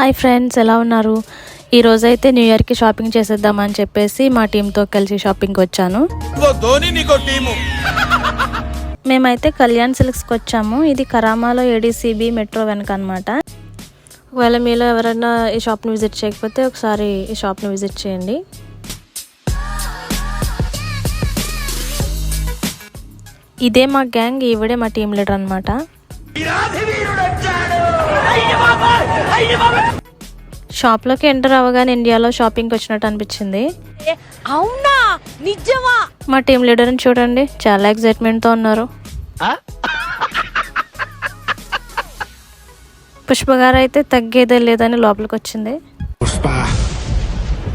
Hi friends ఎలా ఉన్నారు? ఈరోజు అయితే న్యూ ఇయర్కి షాపింగ్ చేసేద్దామని చెప్పేసి మా టీంతో కలిసి షాపింగ్కి వచ్చాను. మేమైతే కళ్యాణ్ సిల్క్స్కి వచ్చాము. ఇది కరామాలో ఏడీసీబీ మెట్రో వెనక అనమాట ఒకవేళ మీలో ఎవరైనా ఈ షాప్ని విజిట్ చేయకపోతే ఒకసారి ఈ షాప్ని విజిట్ చేయండి. ఇదే మా గ్యాంగ్ ఈవిడే మా టీం లీడర్ అనమాట షాప్లోకి ఎంటర్ అవ్వగానే ఇండియాలో షాపింగ్కి వచ్చినట్టు అనిపించింది. అవునా? నిజమా? మా టీం లీడర్ని చూడండి చాలా ఎక్సైట్మెంట్తో ఉన్నారు. పుష్ప గారు అయితే తగ్గేదే లేదని లోపలికి వచ్చింది. పుష్ప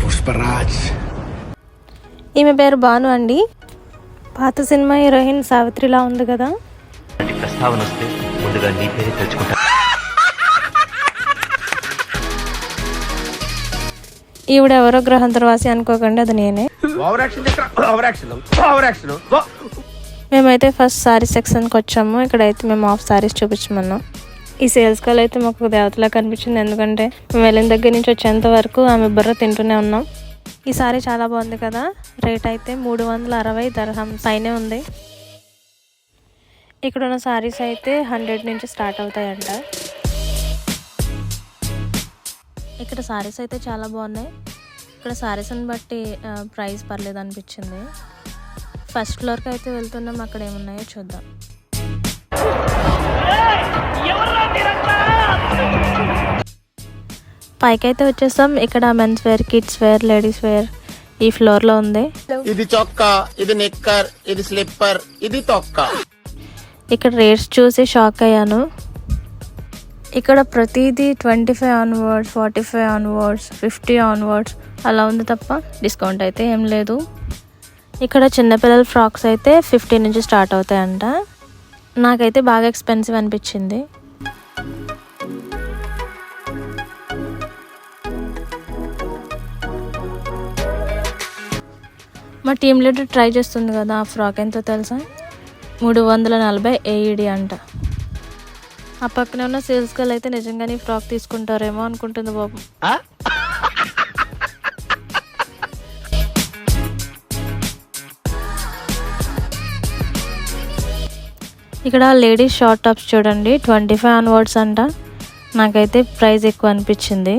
పుష్పరాజ్. ఈమె పేరు భాను అండి. పాత సినిమా హీరోయిన్ సావిత్రిలా ఉంది కదా. ప్రస్తావన వస్తే ముందుగా నీ పేరే తెలుసుకుంటా. ఈవిడ ఎవరో గ్రహాంతరవాసి అనుకోకండి అది నేనే. మేమైతే ఫస్ట్ సారీ సెక్షన్కి వచ్చాము. ఇక్కడైతే మేము ఆఫ్ సారీస్ చూపించమన్నాం. ఈ సేల్స్ కాల్ అయితే మాకు దేవతలా కనిపించింది. ఎందుకంటే మేము వెళ్ళిన దగ్గర నుంచి వచ్చేంత వరకు ఆమె బుర్ర తింటూనే ఉన్నాం. ఈ సారీ చాలా బాగుంది కదా. రేట్ అయితే మూడు వందల అరవై దర్హం పైనే ఉంది. ఇక్కడ ఉన్న సారీస్ అయితే హండ్రెడ్ నుంచి స్టార్ట్ అవుతాయంట. ఇక్కడ సారీస్ అయితే చాలా బాగున్నాయి. ఇక్కడ సారీస్ని బట్టి ప్రైస్ పర్లేదు అనిపించింది ఫస్ట్ ఫ్లోర్కి అయితే వెళ్తున్నాం అక్కడ ఏమున్నాయో చూద్దాం. పైకి అయితే వచ్చేసాం ఇక్కడ men's wear kids wear ladies wear ఈ ఫ్లోర్లో ఉంది. ఇది చొక్కా ఇది నిక్కర్ ఇది స్లిప్పర్ ఇది తొక్క. ఇక్కడ రేట్స్ చూసి షాక్ అయ్యాను. ఇక్కడ ప్రతిదీ twenty five onwards forty five onwards fifty onwards అలా ఉంది తప్ప డిస్కౌంట్ అయితే ఏం లేదు. ఇక్కడ చిన్నపిల్లల ఫ్రాక్స్ అయితే ఫిఫ్టీ నుంచి స్టార్ట్ అవుతాయంట. నాకైతే బాగా ఎక్స్పెన్సివ్ అనిపించింది. మా టీం లీడర్ ట్రై చేస్తుంది కదా ఆ ఫ్రాక్ ఎంతో తెలుసా? మూడు వందల నలభై ఏఈడి అంట. ఆ పక్కనే ఉన్న సేల్స్ గర్ల్ అయితే నిజంగానే ఫ్రాక్ తీసుకుంటారేమో అనుకుంటుంది బాబు. ఇక్కడ లేడీస్ షార్ట్ టాప్స్ చూడండి ట్వంటీ ఫైవ్ అన్వర్డ్స్ అంట. నాకైతే ప్రైస్ ఎక్కువ అనిపించింది.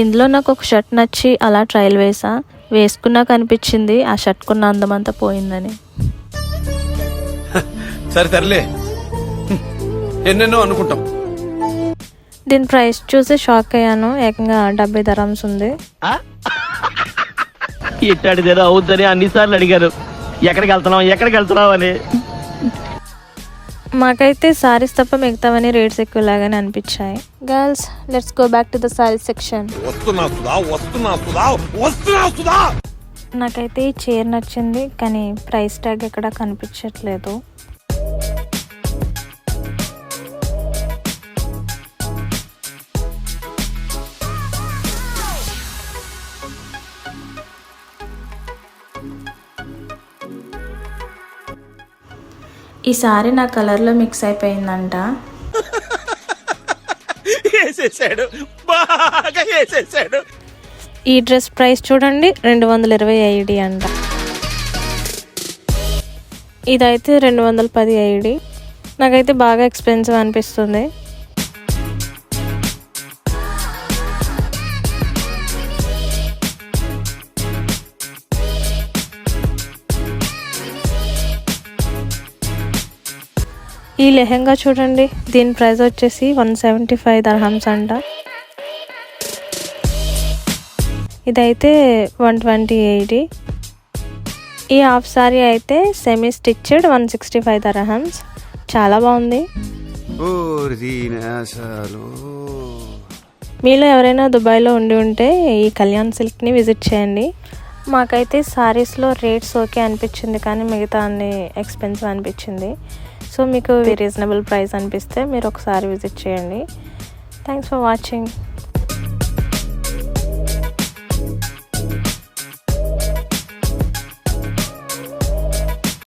ఇందులో నాకు ఒక షర్ట్ నచ్చి అలా ట్రయల్ వేసా. వేసుకున్నాక అనిపించింది ఆ షర్ట్ కున్న అందమంతా పోయిందని. సరే తరలే ఎన్నెన్నో అనుకుంటాం. దీని ప్రైస్ చూసి షాక్ అయ్యాను. ఏకంగా డెబ్బై ధరమ్స్ ఉంది. ఇట్టాడిదేదో అవుద్దని అన్నిసార్లు అడిగారు. ఎక్కడికి వెళ్తున్నావు? ఎక్కడికి వెళ్తున్నావు అని. మాకైతే సారీస్ తప్ప మిగతావన్నీ రేట్స్ ఎక్కువలాగానే అనిపించాయి. Girls let's go back to the sari section నాకైతే ఈ చీర నచ్చింది కానీ ప్రైస్ ట్యాగ్ ఎక్కడ కనిపించట్లేదు. ఈ సారీ నా కలర్లో మిక్స్ అయిపోయిందంట. ఈ డ్రెస్ ప్రైస్ చూడండి రెండు వందల ఇరవై ఐడి అంట. ఇదైతే రెండు వందల పది ఐడి. నాకైతే బాగా ఎక్స్పెన్సివ్ అనిపిస్తుంది. ఈ లెహెంగా చూడండి. దీని ప్రైస్ వచ్చేసి వన్ సెవెంటీ ఫైవ్ దర్హమ్స్ అంట. ఇదైతే వన్ ట్వంటీ ఎయిటీ. ఈ హాఫ్ సారీ అయితే semi stitched one sixty five dirhams. చాలా బాగుంది. మీలో ఎవరైనా దుబాయ్లో ఉండి ఉంటే ఈ కళ్యాణ్ సిల్క్ని విజిట్ చేయండి. మాకైతే సారీస్లో రేట్స్ ఓకే అనిపించింది కానీ మిగతా అన్ని ఎక్స్పెన్సివ్ అనిపించింది. సో మీకు రీజనబుల్ ప్రైస్ అనిపిస్తే మీరు ఒకసారి విజిట్ చేయండి. Thanks for watching